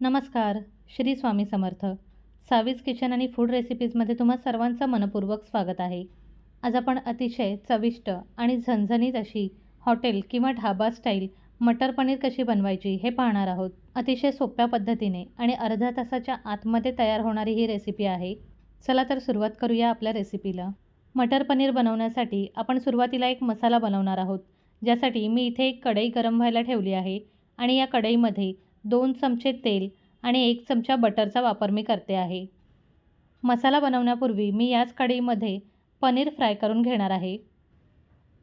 नमस्कार श्री स्वामी समर्थ. सावीज किचन आणि फूड रेसिपीजमध्ये तुम्हा सर्वांचं मनपूर्वक स्वागत आहे. आज आपण अतिशय चविष्ट आणि झणझणीत अशी हॉटेल किंवा ढाबा स्टाईल मटर पनीर कशी बनवायची हे पाहणार आहोत. अतिशय सोप्या पद्धतीने आणि अर्ध्या तासाच्या आतमध्ये तयार होणारी ही रेसिपी आहे. चला तर सुरुवात करूया आपल्या रेसिपीला मटर पनीर बनवण्यासाठी आपण सुरुवातीला एक मसाला बनवणार आहोत. ज्यासाठी मी इथे एक कढई गरम व्हायला ठेवली आहे आणि या कढईमध्ये दोन चमचे तेल आणि एक चमचा बटरचा वापर मी करते आहे. मसाला बनवण्यापूर्वी मी याच कढईमध्ये पनीर फ्राय करून घेणार आहे.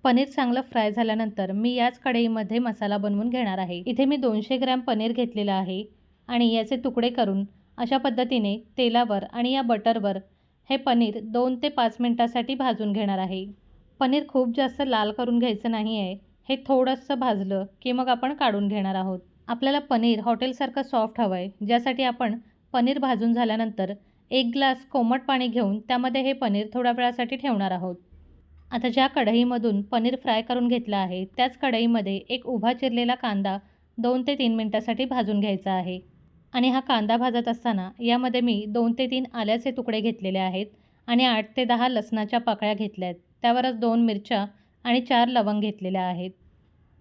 पनीर चांगलं फ्राय झाल्यानंतर मी याच कढईमध्ये मसाला बनवून घेणार आहे. इथे मी दोनशे ग्रॅम पनीर घेतलेलं आहे आणि याचे तुकडे करून अशा पद्धतीने तेलावर आणि या बटरवर हे पनीर दोन ते पाच मिनटासाठी भाजून घेणार आहे. पनीर खूप जास्त लाल करून घ्यायचं नाही आहे हे थोडंसं भाजलं की मग आपण काढून घेणार आहोत. आपल्याला पनीर हॉटेलसारखं सॉफ्ट हवं आहे ज्यासाठी आपण पनीर भाजून झाल्यानंतर एक ग्लास कोमट पाणी घेऊन त्यामध्ये हे पनीर थोड्या वेळासाठी ठेवणार आहोत. आता ज्या कढईमधून पनीर फ्राय करून घेतलं आहे त्याच कढईमध्ये एक उभा चिरलेला कांदा दोन ते तीन मिनटासाठी भाजून घ्यायचा आहे. आणि हा कांदा भाजत असताना यामध्ये मी दोन ते तीन आल्याचे तुकडे घेतलेले आहेत आणि आठ ते दहा लसणाच्या पाकळ्या घेतल्या आहेत त्यावरच दोन मिरच्या आणि चार लवंग घेतलेल्या आहेत.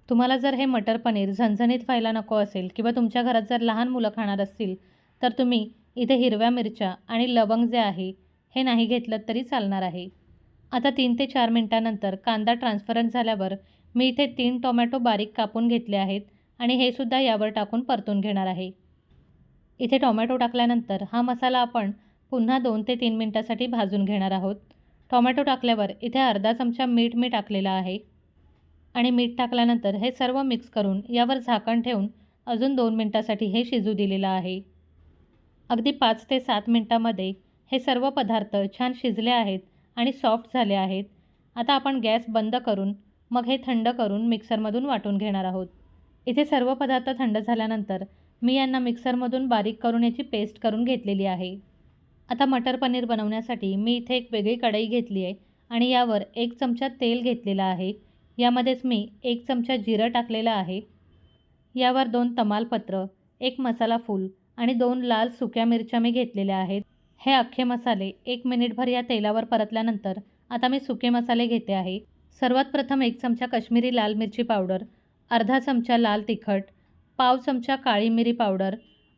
तुम्हाला जर हे मटर पनीर झणझणीत व्हायला नको असेल किंवा तुमच्या घरात जर लहान मुलं खाणार असतील तर तुम्ही इथे हिरव्या मिरच्या आणि लवंग जे आहे हे नाही घेतलं तरी चालणार आहे. आता तीन ते चार मिनटानंतर कांदा ट्रान्सफरंट झाल्यावर मी इथे तीन टोमॅटो बारीक कापून घेतले आहेत आणि हे सुद्धा यावर टाकून परतून घेणार आहे. इथे टोमॅटो टाकल्यानंतर हा मसाला आपण पुन्हा दोन ते तीन मिनटासाठी भाजून घेणार आहोत. टोमॅटो टाकल्यावर इथे अर्धा चमचा मीठ मी टाकलेला आहे. आणि मीठ टाकल्यानंतर हे सर्व मिक्स करून यावर झाकण ठेवून अजून दोन मिनटासाठी हे शिजू दिलेलं आहे. अगदी पाच ते सात मिनटामध्ये हे सर्व पदार्थ छान शिजले आहेत आणि सॉफ्ट झाले आहेत. आता आपण गॅस बंद करून मग हे थंड करून मिक्सरमधून वाटून घेणार आहोत. इथे सर्व पदार्थ थंड झाल्यानंतर मी यांना मिक्सरमधून बारीक करून याची पेस्ट करून घेतलेली आहे. आता मटर पनीर बनवण्यासाठी मी इथे एक वेगळी कढई घेतली आहे आणि यावर एक चमचा तेल घेतलेला आहे. यामध्येच मी एक चमचा जिरं टाकलेलं आहे. यावर दोन तमालपत्र एक मसाला फूल आणि दोन लाल सुक्या मिरच्या मी घेतलेल्या आहेत. हे अख्खे मसाले एक मिनिटभर या तेलावर परतल्यानंतर आता मी सुके मसाले घेते आहे. सर्वात प्रथम एक चमचा कश्मीरी लाल मिरची पावडर अर्धा चमचा लाल तिखट पाव चमचा काळी मिरी पावडर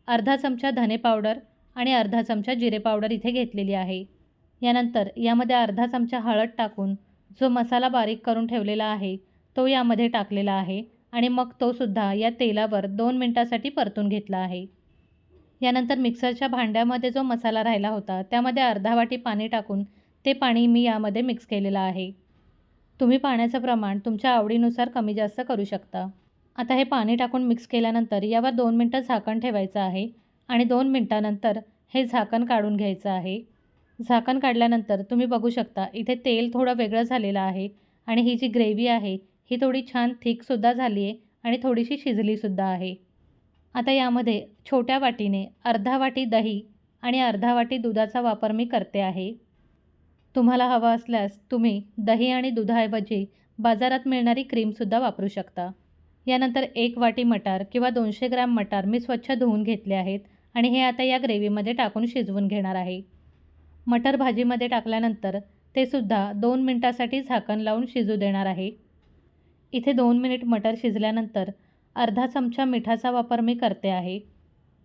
अर्धा चमचा धने पावडर आणि अर्धा चमचा जिरे पावडर इथे घेतलेली आहे. यानंतर यामध्ये अर्धा चमचा हळद टाकून जो मसाला बारीक करून ठेवलेला आहे तो यामध्ये टाकलेला आहे आणि मग तो सुद्धा या तेलावर दोन मिनटासाठी परतून घेतला आहे. यानंतर मिक्सरच्या भांड्यामध्ये जो मसाला राहिला होता त्यामध्ये अर्धा वाटी पाणी टाकून ते पाणी मी यामध्ये मिक्स केलेलं आहे. तुम्ही पाण्याचं प्रमाण तुमच्या आवडीनुसार कमी जास्त करू शकता. आता हे पाणी टाकून मिक्स केल्यानंतर यावर दोन मिनटं झाकण ठेवायचं आहे आणि दोन मिनटानंतर हे झाकण काढून घ्यायचं आहे. झाकण काढल्यानंतर तुम्ही बघू शकता इथे तेल थोडं वेगळं झालेलं आहे आणि ही जी ग्रेव्ही आहे ही थोडी छान थिकसुद्धा झाली आहे आणि थोडीशी शिजलीसुद्धा आहे. आता यामध्ये छोट्या वाटीने अर्धा वाटी दही आणि अर्धा वाटी दुधाचा वापर मी करते आहे. तुम्हाला हवा असल्यास तुम्ही दही आणि दुधाऐवजी बाजारात मिळणारी क्रीमसुद्धा वापरू शकता. यानंतर एक वाटी मटार किंवा दोनशे ग्रॅम मटार मी स्वच्छ धुवून घेतले आहेत आणि हे आता या ग्रेव्हीमध्ये टाकून शिजवून घेणार आहे. मटर भाजीमध्ये टाकल्यानंतर ते सुद्धा दोन मिनटासाठी झाकण लावून शिजू देणार आहे. इथे दोन मिनिट मटर शिजल्यानंतर अर्धा चमचा मिठाचा वापर मी करते आहे.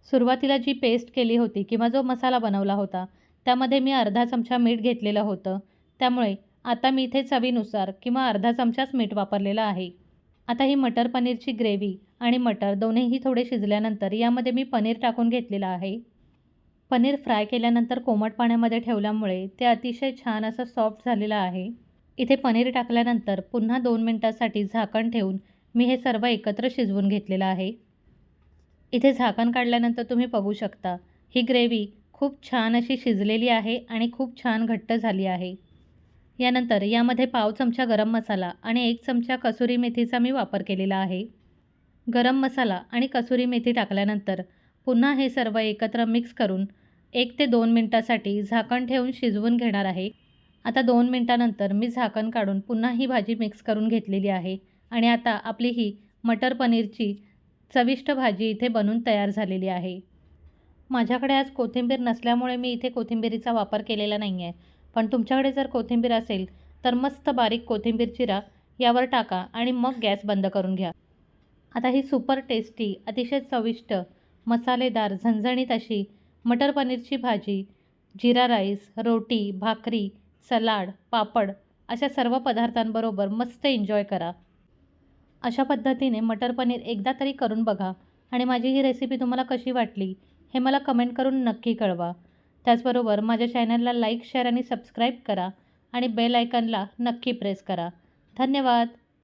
सुरुवातीला जी पेस्ट केली होती किंवा जो मसाला बनवला होता त्यामध्ये मी अर्धा चमचा मीठ घेतलेलं होतं. त्यामुळे आता मी इथे चवीनुसार किंवा अर्धा चमचाच मीठ वापरलेलं आहे. आता ही मटर पनीरची ग्रेव्ही आणि मटर दोन्हीही थोडे शिजल्यानंतर यामध्ये मी पनीर टाकून घेतलेलं आहे. पनीर फ्राय केल्यानंतर कोमट पाण्यामध्ये ठेवल्यामुळे ते अतिशय छान असं सॉफ्ट झालेलं आहे. इथे पनीर टाकल्यानंतर पुन्हा दोन मिनटासाठी झाकण ठेवून मी हे सर्व एकत्र शिजवून घेतलेलं आहे. इथे झाकण काढल्यानंतर तुम्ही बघू शकता ही ग्रेव्ही खूप छान अशी शिजलेली आहे आणि खूप छान घट्ट झाली आहे. यानंतर यामध्ये पाव चमचा गरम मसाला आणि एक चमचा कसुरी मेथीचा मी वापर केलेला आहे. गरम मसाला आणि कसुरी मेथी टाकल्यानंतर पुन्हा हे सर्व एकत्र मिक्स करून एक ते दोन मिनटासाठी झाकण ठेवून शिजवून घेणार आहे. आता दोन मिनटानंतर मी झाकण काढून पुन्हा ही भाजी मिक्स करून घेतलेली आहे आणि आता आपली ही मटर पनीरची चविष्ट भाजी इथे बनून तयार झालेली आहे. माझ्याकडे आज कोथिंबीर नसल्यामुळे मी इथे कोथिंबीरीचा वापर केलेला नाही आहे पण तुमच्याकडे जर कोथिंबीर असेल तर मस्त बारीक कोथिंबीर चिरा यावर टाका आणि मग गॅस बंद करून घ्या. आता ही सुपर टेस्टी अतिशय चविष्ट मसालेदार झणझणीत अशी मटर पनीरची भाजी जिरा राईस रोटी भाकरी सलाड पापड अशा सर्व पदार्थांबरोबर मस्त एन्जॉय करा. अशा पद्धतीने मटर पनीर एकदा तरी करून बघा आणि माझी ही रेसिपी तुम्हाला कशी वाटली हे मला कमेंट करून नक्की कळवा. त्याचबरोबर माझ्या चॅनलला लाईक शेअर आणि सबस्क्राईब करा आणि बेल आयकनला नक्की प्रेस करा. धन्यवाद!